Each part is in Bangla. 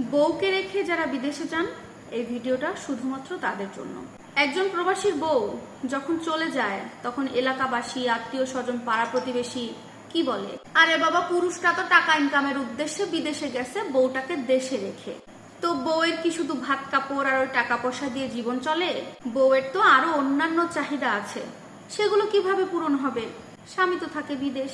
বউকে রেখে যারা বিদেশে যান, এই ভিডিওটা শুধুমাত্র তাদের জন্য। একজন প্রবাসীর বউ যখন চলে যায়, তখন এলাকাবাসী, আত্মীয় স্বজন, পাড়া প্রতিবেশী, কি বলে? আরে বাবা পুরুষটা তো টাকা ইনকামের উদ্দেশ্যে বিদেশে গেছে, বউটাকে দেশে রেখে। তো বউয়ের কি শুধু ভাত কাপড় আর ওই টাকা পয়সা দিয়ে জীবন চলে? বউয়ের তো আরও অন্যান্য চাহিদা আছে। সেগুলো কীভাবে পূরণ হবে? স্বামী তো থাকে বিদেশ।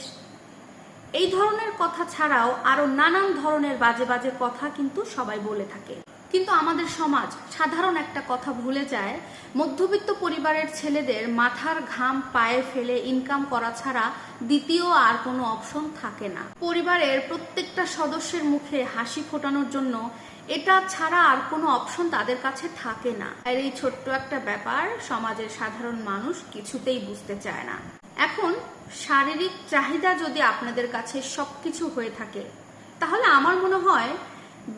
এই ধরনের কথা ছাড়াও আরও নানান ধরনের বাজে বাজে কথা কিন্তু সবাই বলে থাকে। কিন্তু আমাদের সমাজ সাধারণ একটা কথা ভুলে যায়, মধ্যবিত্ত পরিবারের ছেলেদের মাথার ঘাম পায়ে ফেলে ইনকাম করা ছাড়া দ্বিতীয় আর কোনো অপশন থাকে না। পরিবারের প্রত্যেকটা সদস্যের মুখে হাসি ফোটানোর জন্য এটা ছাড়া আর কোনো অপশন তাদের কাছে থাকে না। আর এই ছোট্ট একটা ব্যাপার সমাজের সাধারণ মানুষ কিছুতেই বুঝতে চায় না। এখন শারীরিক চাহিদা যদি আপনাদের কাছে সবকিছু হয়ে থাকে, তাহলে আমার মনে হয়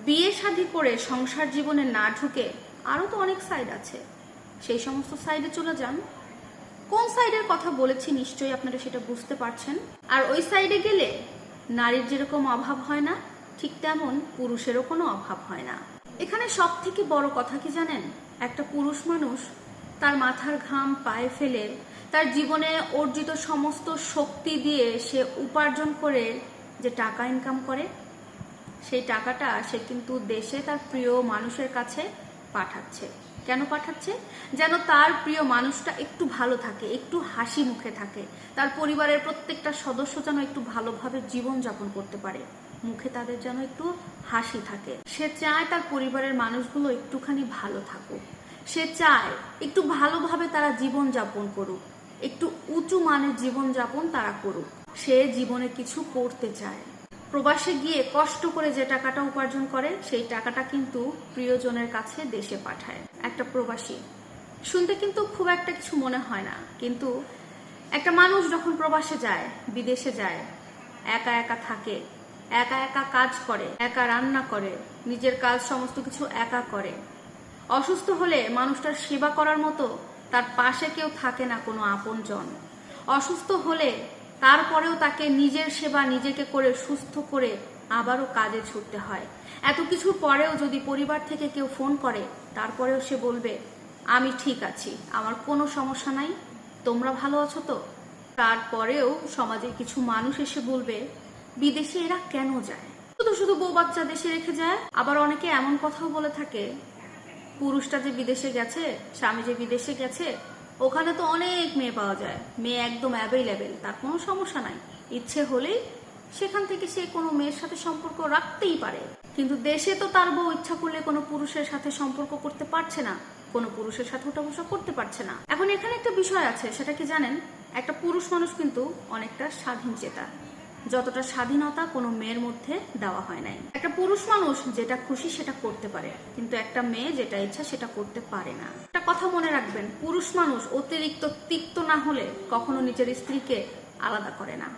বিয়ে শাদী করে সংসার জীবনে না ঢুকে আরও তো অনেক সাইড আছে। সেই সমস্ত সাইডে চলে যান। কোন সাইডের কথা বলেছি নিশ্চয়ই আপনারা সেটা বুঝতে পারছেন। আর ওই সাইডে গেলে নারীর যেরকম অভাব হয় না, ঠিক তেমন পুরুষেরও কোনো অভাব হয় না। এখানে সব থেকে বড় কথা কি জানেন? একটা পুরুষ মানুষ তার মাথার ঘাম পায়ে ফেলে তার জীবনে অর্জিত সমস্ত শক্তি দিয়ে সে উপার্জন করে যে টাকা ইনকাম করে, সেই টাকাটা সে কিন্তু দেশে তার প্রিয় মানুষের কাছে পাঠাচ্ছে। কেন পাঠাচ্ছে? যেন তার প্রিয় মানুষটা একটু ভালো থাকে, একটু হাসি মুখে থাকে। তার পরিবারের প্রত্যেকটা সদস্য যেন একটু ভালোভাবে জীবন যাপন করতে পারে। মুখে তাদের যেন একটু হাসি থাকে। সে চায় তার পরিবারের মানুষগুলো একটুখানি ভালো থাকুক। সে চায় একটু ভালোভাবে তারা জীবন যাপন করুক। একটু উঁচু মানের জীবনযাপন তারা করুক। সে জীবনে কিছু করতে চায়। প্রবাসে গিয়ে কষ্ট করে যে টাকাটা উপার্জন করে, সেই টাকাটা কিন্তু প্রিয়জনের কাছে দেশে পাঠায়। একটা প্রবাসী। শুনতে কিন্তু খুব একটা কিছু মনে হয় না। কিন্তু একটা মানুষ যখন প্রবাসে যায়, বিদেশে যায়, একা একা থাকে, একা একা কাজ করে, একা রান্না করে, নিজের কাজ সমস্ত কিছু একা করে, অসুস্থ হলে মানুষটার সেবা করার মতো তার পাশে কেউ থাকে না কোনো আপনজন। অসুস্থ হলে তারপরেও তাকে নিজের সেবা নিজেকে করে সুস্থ করে আবারও কাজে ছুটতে হয়। এত কিছুর পরেও যদি পরিবার থেকে কেউ ফোন করে, তারপরেও সে বলবে, আমি ঠিক আছি, আমার কোনো সমস্যা নাই, তোমরা ভালো আছো তো? তারপরেও সমাজের কিছু মানুষ এসে বলবে, বিদেশে এরা কেন যায়? শুধু শুধু বউ বাচ্চা দেশে রেখে যায়। আবার অনেকে এমন কথাও বলে থাকে পুরুষটা যে বিদেশে গেছে, স্বামী যে বিদেশে গেছে, ওখানে তো অনেক মেয়ে পাওয়া যায়। মেয়ে একদম অ্যাভেলেবেল তার কোনো সমস্যা নাই। ইচ্ছে হলেই সেখান থেকে সে কোনো মেয়ের সাথে সম্পর্ক রাখতেই পারে। কিন্তু দেশে তো তার বউ ইচ্ছা করলে কোনো পুরুষের সাথে সম্পর্ক করতে পারছে না, কোনো পুরুষের সাথে ওঠা বসা করতে পারছে না। এখন এখানে একটা বিষয় আছে, সেটা কি জানেন? একটা পুরুষ মানুষ কিন্তু অনেকটা স্বাধীন চেতা। যতটা স্বাধীনতা কোনো মেয়ের মধ্যে দেওয়া হয় নাই। একটা পুরুষ মানুষ যেটা খুশি সেটা করতে পারে, কিন্তু একটা মেয়ে যেটা ইচ্ছা সেটা করতে পারে না। একটা কথা মনে রাখবেন, পুরুষ মানুষ অতিরিক্ত তিক্ত না হলে কখনো নিজের স্ত্রীকে আলাদা করে না।